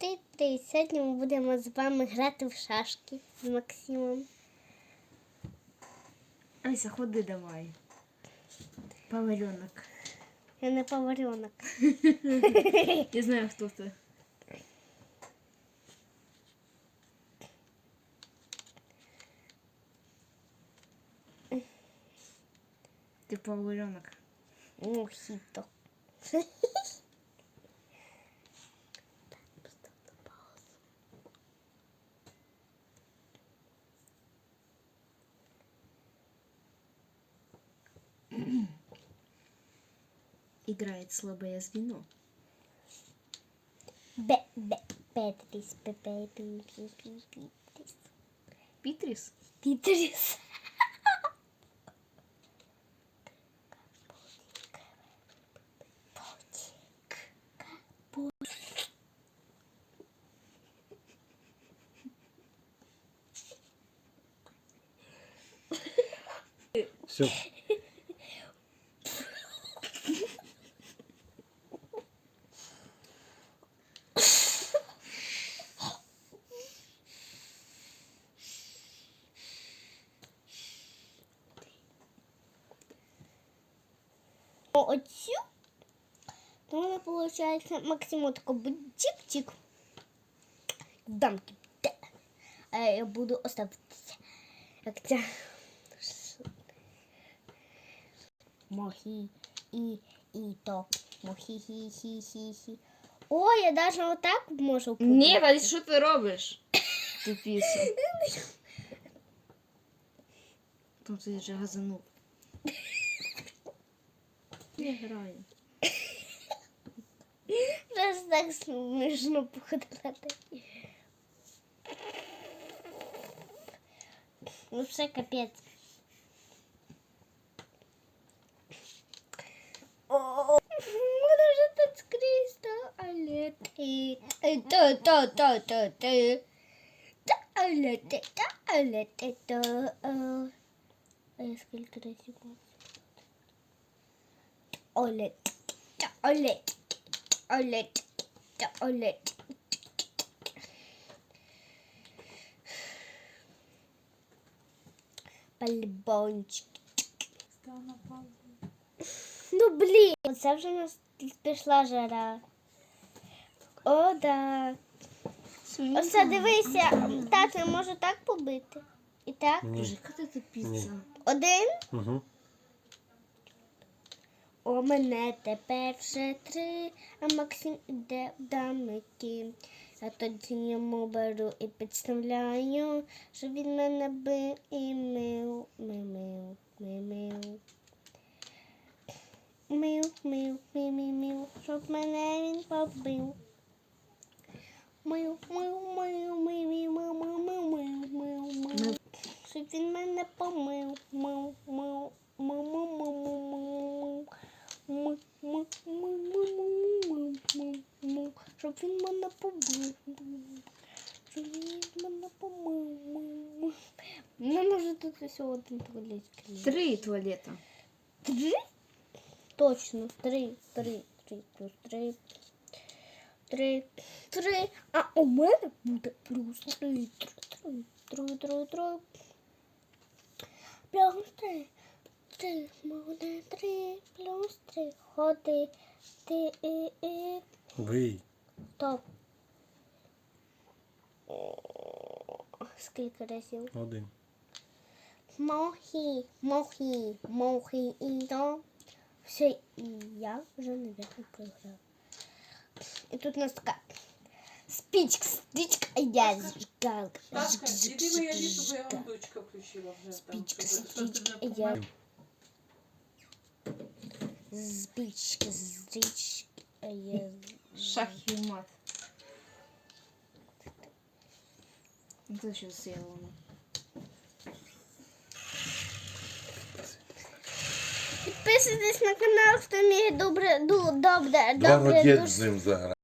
Привіт, сьогодні ми будемо з вами грати в шашки з Максимом. Ася, ходи давай. Паваренок. Я не поваренок. Я знаю, хто це. Ти паваренок. Мохіто. играет слабое звено? Петрис, Питрис. Питрис? Питрис. Все. Оцю. То у мене виходить Максиму тако буде тік-тік. Дамки. А я буду оставитися. Як ця. Мохі і і то. Мохі хі хі хі хі. О, я даже отак можу Ні, побити. Валь, що ти робиш? Тупіса. Тут я вже газанув. не грає. Просто так смішно походити. Ну все капець. Мене вже тут скрізь туалети. То, то, то, то, то. Туалети, туалети, то. А я скільки разів Tuvalet. Tuvalet. Tuvalet. Tuvalet. Балібончик. Ну блін, це вже нас пішла жара. О, да. Оце дивися, тато може так побити. І так? Ні. Боже. Один? Угу. У мене тепер вже три, а Максим іде в дамики. Я тоді йому беру і підставляю, що він мене бив і мив, мив, мив, мив, мив. Мив, мив, мив, мив, мив, щоб мене він побив. Мив, мив, мив, мив, мив, мив, мив, мив, мив. Щоб він мене помив, мив, мив, мив, мив, мив, мив, мив. М, м, м, м, м, м, м, м. Щоб він мене побив. Щоб він мене помив. Не може тут усього один туалет. Три туалета. Три? Точно, три, три, три, плюс три. Три, три. А у мене буде плюс три, три, три, три, три, три. Плюс три. Три, буде три, плюс три. Ходи, ти, і, і. Вий. Стоп. Скільки разів? Один. Мохі, мохі, мохі і то. Все, і я вже, наверное, програв. І тут у нас така спічка, спічка, а я зжигалка. Сашка, іди моя лісу, бо я вам дочка включила вже. там, Спічка, щоб- стрічка, щоб я. не Спічка, стрічка, а я. Шах і мат. Це що силено. Підписуйтесь на канал, хто вміє добре, ду- добре, Два добре, ракет дуже з ним.